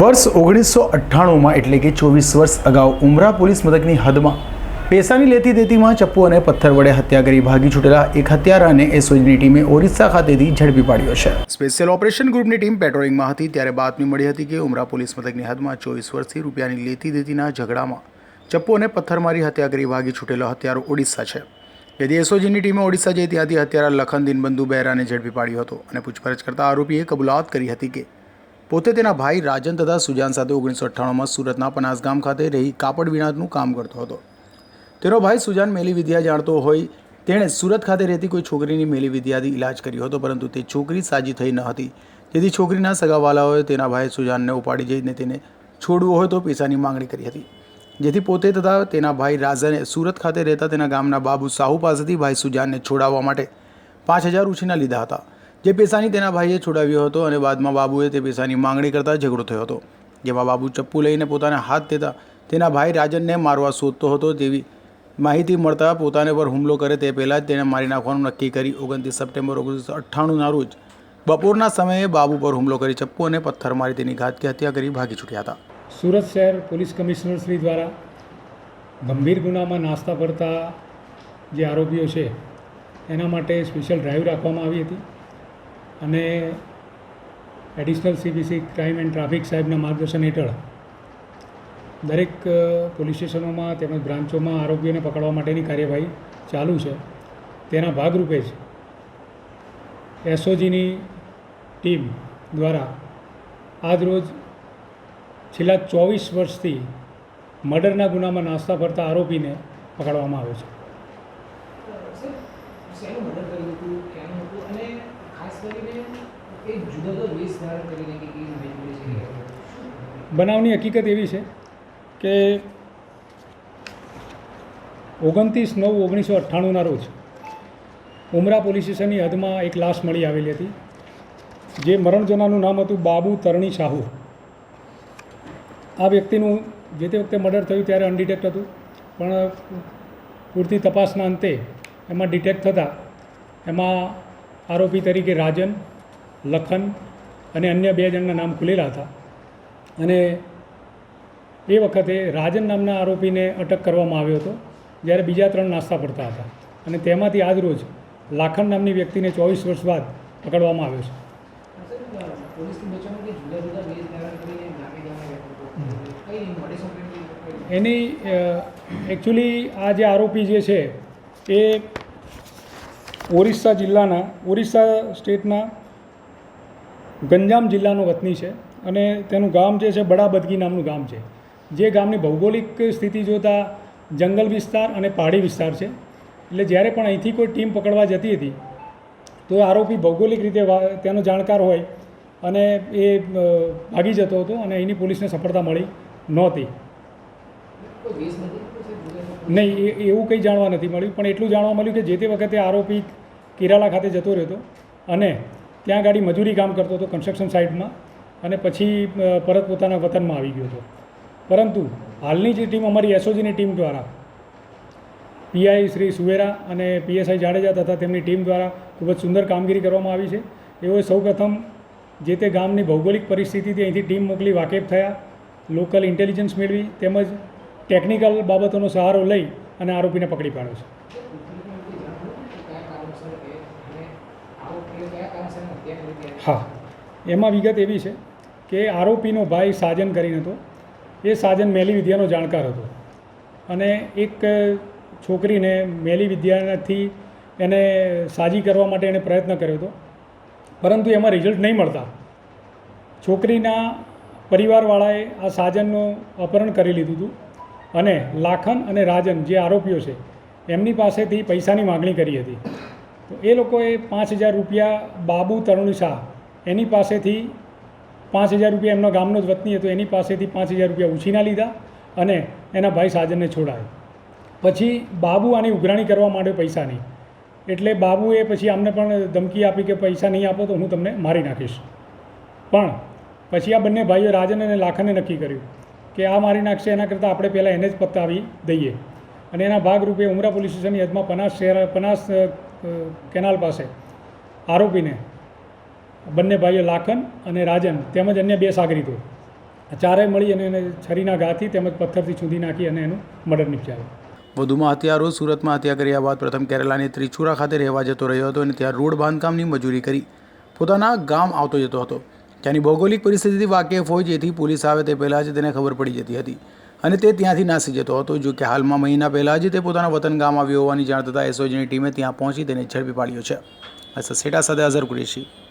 વર્ષ ઓગણીસો અઠ્ઠાણુંમાં એટલે કે ચોવીસ વર્ષ અગાઉ ઉમરા પોલીસ મથકની હદમાં પૈસાની લેતી દેતીમાં ચપ્પુ અને પથ્થર વડે હત્યા કરી ભાગી છૂટેલા એક હત્યારાને એસઓજીની ટીમે ઓરિસ્સા ખાતેથી ઝડપી પાડ્યો છે. સ્પેશિયલ ઓપરેશન ગ્રુપની ટીમ પેટ્રોલિંગમાં હતી ત્યારે બાતમી મળી હતી કે ઉમરા પોલીસ મથકની હદમાં ચોવીસ વર્ષથી રૂપિયાની લેતી દેતીના ઝઘડામાં ચપ્પુ અને પથ્થર મારી હત્યા કરી ભાગી છૂટેલો હત્યારો ઓડિશા છે. જેથી એસઓજીની ટીમે ઓડિશા જઈ ત્યાંથી હત્યારા લખન, દિનબંધુ બહેરાને ઝડપી પાડ્યો હતો અને પૂછપરછ કરતા આરોપીએ કબૂલાત કરી હતી કે પોતે તેના ભાઈ રાજન તથા સુજાન સાથે ઓગણીસો અઠ્ઠાણુંમાં સુરતના પનાસ ગામ ખાતે રહી કાપડ વિણાટનું કામ કરતો હતો. તેનો ભાઈ સુજાન મેલી વિદ્યા જાણતો હોય તેણે સુરત ખાતે રહેતી કોઈ છોકરીની મેલી વિદ્યાથી ઇલાજ કર્યો હતો, પરંતુ તે છોકરી સાજી થઈ ન હતી. જેથી છોકરીના સગાવાલાઓએ તેના ભાઈ સુજાનને ઉપાડી જઈને તેને છોડવું હોય તો પૈસાની માંગણી કરી હતી. જેથી પોતે તથા તેના ભાઈ રાજાને સુરત ખાતે રહેતા તેના ગામના બાબુ સાહુ પાસેથી ભાઈ સુજાનને છોડાવવા માટે પાંચ હજાર ઉછીના લીધા હતા. જે પૈસાની તેના ભાઈએ છોડાવ્યો હતો અને બાદમાં બાબુએ તે પૈસાની માંગણી કરતાં ઝઘડો થયો હતો. જેમાં બાબુ ચપ્પુ લઈને પોતાને હાથ દેતા તેના ભાઈ રાજનને મારવા શોધતો હતો તેવી માહિતી મળતા પોતાને પર હુમલો કરે તે પહેલાં જ તેણે મારી નાખવાનું નક્કી કરી ઓગણત્રીસ સપ્ટેમ્બર ઓગણીસો અઠ્ઠાણુંના રોજ બપોરના સમયે બાબુ પર હુમલો કરી ચપ્પુ અને પથ્થર મારી તેની ઘાતકી હત્યા કરી ભાગી છૂટ્યા હતા. સુરત શહેર પોલીસ કમિશનર શ્રી દ્વારા ગંભીર ગુનામાં નાસ્તા પડતા જે આરોપીઓ છે, એના માટે સ્પેશિયલ ડ્રાઈવ રાખવામાં આવી હતી. અને additional CBC crime and traffic સાહેબના માર્ગદર્શન હેઠળ દરેક પોલીસ સ્ટેશનોમાં તેમજ બ્રાન્ચોમાં આરોપીઓને પકડવા માટેની કાર્યવાહી ચાલુ છે. તેના ભાગરૂપે જ એસઓજીની ટીમ દ્વારા આજરોજ છેલ્લા ચોવીસ વર્ષથી મર્ડરના ગુનામાં નાસ્તા ફરતા આરોપીને પકડવામાં આવ્યો છે. બનાવની હકીકત એવી છે કે ઓગણત્રીસ નવ ઓગણીસો અઠ્ઠાણુંના રોજ ઉમરા પોલીસ સ્ટેશનની હદમાં એક લાશ મળી આવેલી હતી, જે મરણ નામ હતું બાબુ તરણી સાહુ આ વ્યક્તિનું જે તે વખતે મર્ડર થયું ત્યારે અનડિટેક્ટ હતું, પણ પૂરતી તપાસના અંતે એમાં ડિટેક્ટ થતાં એમાં આરોપી તરીકે રાજન, લખન અને અન્ય બે જણના નામ ખુલેલા હતા. અને એ વખતે રાજન નામના આરોપીને અટક કરવામાં આવ્યો હતો, જ્યારે બીજા ત્રણ નાસ્તા પડતા હતા. અને તેમાંથી આજ રોજ લાખન નામની વ્યક્તિને ચોવીસ વર્ષ બાદ પકડવામાં આવ્યો છે. એની એકચ્યુઅલી આ જે આરોપી જે છે, એ ઓરિસ્સા જિલ્લાના, ઓરિસ્સા સ્ટેટના ગંજામ જિલ્લાનો વતની છે અને તેનું ગામ જે છે બડાબદગી નામનું ગામ છે. જે ગામની ભૌગોલિક સ્થિતિ જોતાં જંગલ વિસ્તાર અને પહાડી વિસ્તાર છે. એટલે જ્યારે પણ અહીંથી કોઈ ટીમ પકડવા જતી હતી, તો એ આરોપી ભૌગોલિક રીતે તેનો જાણકાર હોય અને એ ભાગી જતો હતો અને અહીંની પોલીસને સફળતા મળી નહોતી. નહીં એવું કંઈ જાણવા નથી મળ્યું. પણ એટલું જાણવા મળ્યું કે જે તે વખતે આરોપી કિરાલા ખાતે જતો રહ્યો હતો અને ત્યાં ગાડી મજૂરી કામ કરતો હતો કન્સ્ટ્રક્શન સાઇટમાં અને પછી પરત પોતાના વતનમાં આવી ગયો હતો. પરંતુ હાલની જે ટીમ અમારી એસઓજીની ટીમ દ્વારા પીઆઈ શ્રી સુવેરા અને પીએસઆઈ જાડેજા તથા તેમની ટીમ દ્વારા ખૂબ જ સુંદર કામગીરી કરવામાં આવી છે. એઓએ સૌપ્રથમ જે તે ગામની ભૌગોલિક પરિસ્થિતિથી અહીંથી ટીમ મોકલી વાકેફ થયા, લોકલ ઇન્ટેલિજન્સ મેળવી તેમજ ટેકનિકલ બાબતોનો સહારો લઈ અને આરોપીને પકડી પાડ્યો છે. હા, એમાં વિગત એવી છે કે આરોપીનો ભાઈ સાજન કરીને હતો. એ સાજન મેલી વિદ્યાનો જાણકાર હતો અને એક છોકરીને મેલી વિદ્યાથી એને સાજી કરવા માટે એણે પ્રયત્ન કર્યો હતો. પરંતુ એમાં રિઝલ્ટ નહીં મળતા. છોકરીના પરિવારવાળાએ આ સાજનનું અપહરણ કરી લીધું હતું. અને લાખન અને રાજન જે આરોપીઓ છે, એમની પાસેથી પૈસાની માગણી કરી હતી. તો એ લોકોએ પાંચ હજાર રૂપિયા બાબુ તરુણ શાહ એની પાસેથી પાંચ હજાર રૂપિયા એમનો ગામનો જ વતની હતો, એની પાસેથી પાંચ હજાર રૂપિયા ઉછીના લીધા અને એના ભાઈ સાજનને છોડાયો. પછી બાબુ આની ઉઘરાણી કરવા માંડ્યો પૈસાની. એટલે બાબુએ પછી આમને પણ ધમકી આપી કે પૈસા નહીં આપો તો હું તમને મારી નાખીશ. પણ પછી આ બંને ભાઈઓ રાજન અને લાખને નક્કી કર્યું. કે આ મારી નાખશે, એના કરતાં આપણે પહેલાં એને જ પતાવી દઈએ. અને એના ભાગરૂપે ઉમરા પોલીસ સ્ટેશનની હદમાં પનાસ શહેર, પનાસ કેનાલ પાસે આરોપીને બંને ભાઈઓ લાખન અને રાજન તેમજ અન્ય બે સાગરીતો ચારેય મળી અને એને છરીના ઘાથી તેમજ પથ્થરથી છૂંધી નાખી અને એનું મર્ડર નિપજાવ્યું વધુમાં હત્યારો સુરતમાં હત્યા કર્યા બાદ પ્રથમ કેરલાની ત્રિચુરા ખાતે રહેવા જતો રહ્યો હતો અને ત્યાં રોડ બાંધકામની મજૂરી કરી પોતાના ગામ આવતો જતો હતો. ત્યાંની ભૌગોલિક પરિસ્થિતિથી વાકેફ હોય જેથી પોલીસ આવે તે પહેલાં જ તેને ખબર પડી જતી હતી. અને તે ત્યાંથી નાસી જતો હતો, જો કે હાલમાં મહિના પહેલાં જ તે પોતાના વતન ગામ આવ્યો હોવાની જાણ થતાં એસઓજીની ટીમે ત્યાં પહોંચી તેને ઝડપી પાડ્યો છે. અસર સેટા સાથે અઝર કુરેશી.